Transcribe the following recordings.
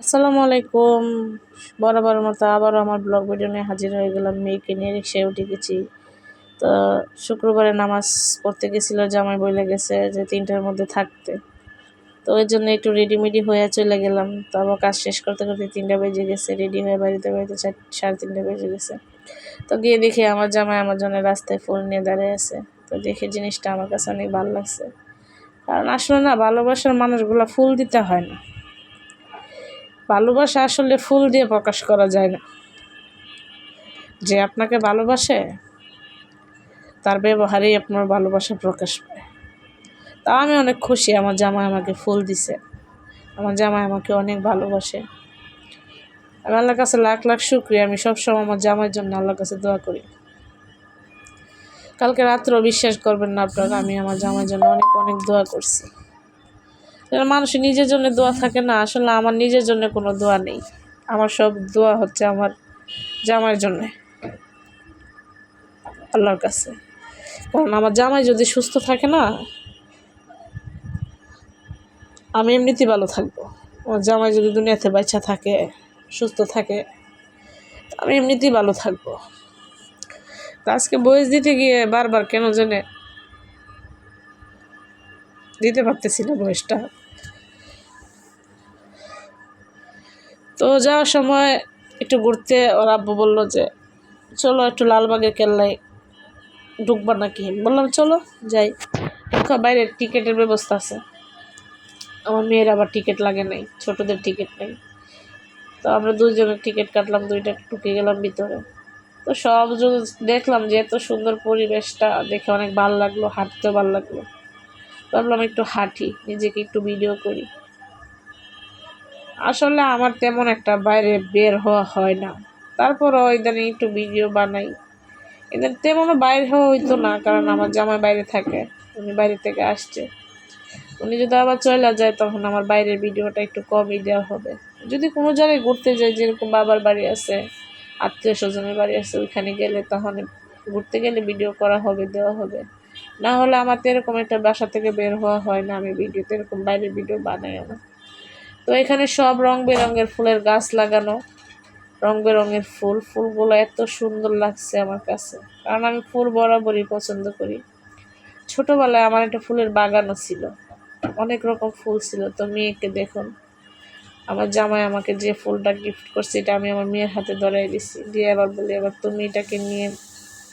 আসসালামু আলাইকুম। বরাবর মতো আবারও আমার ব্লগ ভিডিও নিয়ে হাজির হয়ে গেলাম মেয়েকে নিয়ে, রিক্সায় উঠে গেছি। তো শুক্রবারে নামাজ পড়তে গেছিল, জামাই বলে গেছে যে তিনটার মধ্যে থাকতে। তো ওই জন্য একটু রেডিমেডি হয়ে চলে গেলাম। তো আবার কাজ শেষ করতে করতে তিনটা বেজে গেছে রেডি হয়ে বাড়িতে বাড়িতে সাড়ে তিনটা বেজে গেছে। তো গিয়ে দেখি আমার জামাই আমার জন্য রাস্তায় ফুল নিয়ে দাঁড়িয়ে আছে। তো দেখে জিনিসটা আমার কাছে অনেক ভালো লাগছে। কারণ আসলে না, ভালোবাসার মানুষগুলো ফুল দিতে হয় না। ভালোবাসা আসলে ফুল দিয়ে প্রকাশ করা যায় না। যে আপনাকে ভালোবাসে, তার ব্যবহারেই আপনার ভালোবাসা প্রকাশ পায়। তা আমি অনেক খুশি, আমার জামাই আমাকে ফুল দিছে। আমার জামাই আমাকে অনেক ভালোবাসে। আমি আল্লাহর কাছে লাখ লাখ শুক্রিয়া। আমি সবসময় আমার জামাইয়ের জন্য আল্লাহর কাছে দোয়া করি। কালকে রাত্রেও বিশ্বাস করবেন না আপনারা, আমি আমার জামাইয়ের জন্য অনেক অনেক দোয়া করছি। মানুষের নিজের জন্য দোয়া থাকে না, আসলে আমার নিজের জন্য কোনো দোয়া নেই। আমার সব দোয়া হচ্ছে আমার জামাইয়ের জন্যে। আল্লাহর কাছে। কারণ আমার জামাই যদি সুস্থ থাকে না, আমি এমনিতেই ভালো থাকব। আমার জামাই যদি দুনিয়াতে বাচ্চা থাকে, সুস্থ থাকে, আমি এমনিতেই ভালো থাকব। আজকে বয়স দিতে গিয়ে বারবার কেন জেনে দিতে পারতেছি না বয়সটা। তো যাওয়ার সময় একটু ঘুরতে ওর আব্বু বলল যে, চলো একটু লালবাগের কেল্লায় ঢুকবা নাকি? বললাম, চলো, যাই। বাইরে টিকিটের ব্যবস্থা আছে। আমার মেয়ের আবার টিকিট লাগে নাই, ছোটদের টিকিট নেই। তো আমরা দুজনের টিকিট কাটলাম, দুইটা ঢুকে গেলাম ভিতরে। তো সব দেখলাম যে, এত সুন্দর পরিবেশটা দেখে অনেক ভালো লাগল, হাঁটতেও ভালো লাগল। ভাবলাম একটু হাঁটি, নিজেকে একটু ভিডিও করি। আসলে আমার তেমন একটা বাইরে বের হওয়া হয় না। তারপরও ইদানিং একটু ভিডিও বানাই। এদের তেমনও বাইরে হওয়া হইতো না, কারণ আমার জামাই বাইরে থাকে, উনি বাইরে থেকে আসছে। উনি যদি আবার চলে যায়, তখন আমার বাইরের ভিডিওটা একটু কমই দেওয়া হবে। যদি কোনো জায়গায় ঘুরতে যাই, যেরকম বাবার বাড়ি আছে, আত্মীয় স্বজনের বাড়ি আছে, ওইখানে গেলে তখন ঘুরতে গেলে ভিডিও করা হবে, দেওয়া হবে। না হলে আমার তো এরকম একটা বাসা থেকে বের হওয়া হয় না, আমি ভিডিওতে এরকম বাইরের ভিডিও বানাই আমার তো এখানে সব রং বেরঙের ফুলের গাছ লাগানো রং বেরঙের ফুল। ফুলগুলো এত সুন্দর লাগছে আমার কাছে। কারণ আমি ফুল বরাবরই পছন্দ করি। ছোটোবেলায় আমার একটা ফুলের বাগানও ছিল। অনেক রকম ফুল ছিল। তো মেয়েকে দেখুন। আমার জামাই আমাকে যে ফুলটা গিফট করছে, এটা আমি আমার মেয়ের হাতে ধরাই দিছি। দিয়ে আবার বলি, এবার তুমি এটাকে নিয়ে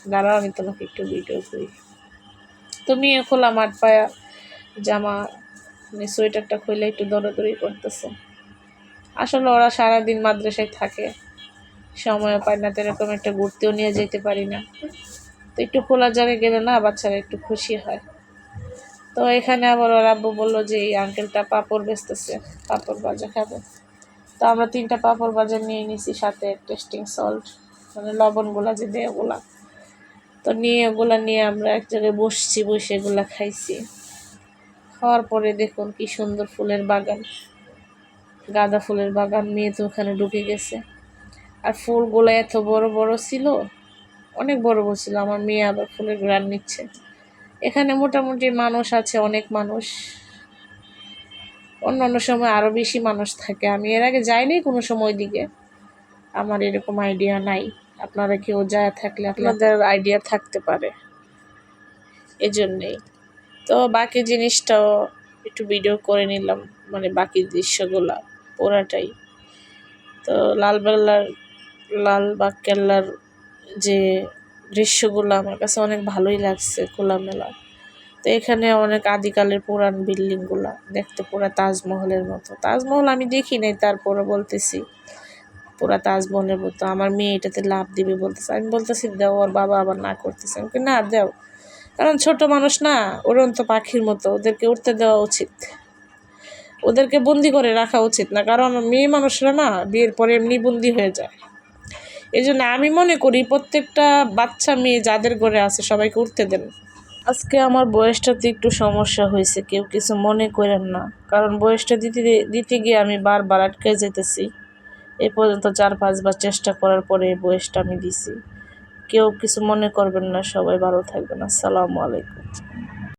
দাঁড়াও, আমি তোমাকে একটু ভিডিও করি। তো মেয়ে খোলা মাঠ পায়া জামা মানে সোয়েটারটা খুলে একটু দৌড়াদৌড়ি করতেছে। আসলে ওরা সারাদিন মাদ্রাসায় থাকে সময় পায় না, তো এরকম একটা ঘুরতেও নিয়ে যেতে পারি না। তো একটু খোলা জায়গায় গেলে না বাচ্চারা একটু খুশি হয়। তো এখানে আবার ওর আব্বু বলল যে, এই আঙ্কেলটা পাঁপড় বেচতেছে, পাঁপড় ভাজা খাবে। তো আমরা তিনটা পাঁপড় ভাজা নিয়ে নিছি, সাথে টেস্টিং সল্ট মানে লবণগুলা যে দেয় ওগুলা। তো নিয়ে ওগুলা নিয়ে আমরা এক জায়গায় বসছি, বসে এগুলা খাইছি। খাওয়ার পরে দেখুন কি সুন্দর ফুলের বাগান। গাঁদা ফুলের বাগান মেয়ে তো ওখানে ঢুকে গেছে। আর ফুলগুলো এত বড় বড় ছিল, অনেক বড় বড় ছিল, আমার মেয়ে আবার ফুলের গ্রান নিচ্ছে। এখানে মোটামুটি মানুষ আছে, অনেক মানুষ। অন্য অন্য সময় আরও বেশি মানুষ থাকে। আমি এর আগে যাইনি কোনো সময় দিকে। আমার এরকম আইডিয়া নাই। আপনারা কেউ যায় থাকলে আপনাদের আইডিয়া থাকতে পারে। এজন্যেই। তো বাকি জিনিসটাও একটু ভিডিও করে নিলাম মানে বাকি দৃশ্যগুলা, পুরাটাই। তো লালবেলার লালবাগ কেল্লার যে দৃশ্যগুলো আমার কাছে অনেক ভালোই লাগছে খোলামেলা। তো এখানে অনেক আদিকালের পুরান বিল্ডিংগুলা, দেখতে পুরা তাজমহলের মতো। তাজমহল আমি দেখি নাই তারপরে বলতেছি, পুরা তাজমহলের মতো। আমার মেয়ে এটাতে লাভ দিবে বলতেছে। আমি বলতেছি, দেও, ওর বাবা আবার না করতেছে। আমি না, দেও। কারণ ছোট মানুষ না, উড়ন্ত পাখির মতো, ওদেরকে উঠতে দেওয়া উচিত। ওদেরকে বন্দি করে রাখা উচিত না, কারণ মেয়ে মানুষরা না, বিয়ের পরে এমনি বন্দি হয়ে যায়। এই জন্য আমি মনে করি প্রত্যেকটা বাচ্চা মেয়ে যাদের ঘরে আছে, সবাইকে উঠতে দেন। আজকে আমার বয়সটাতে একটু সমস্যা হয়েছে, কেউ কিছু মনে করেন না। কারণ বয়সটা দিতে দিতে গিয়ে আমি বারবার আটকে যেতেছি। এ পর্যন্ত চার পাঁচবার চেষ্টা করার পরে এই বয়সটা আমি দিছি। কেউ কিছু মনে করবেন না সবাই ভালো থাকবেন। আসসালামু আলাইকুম।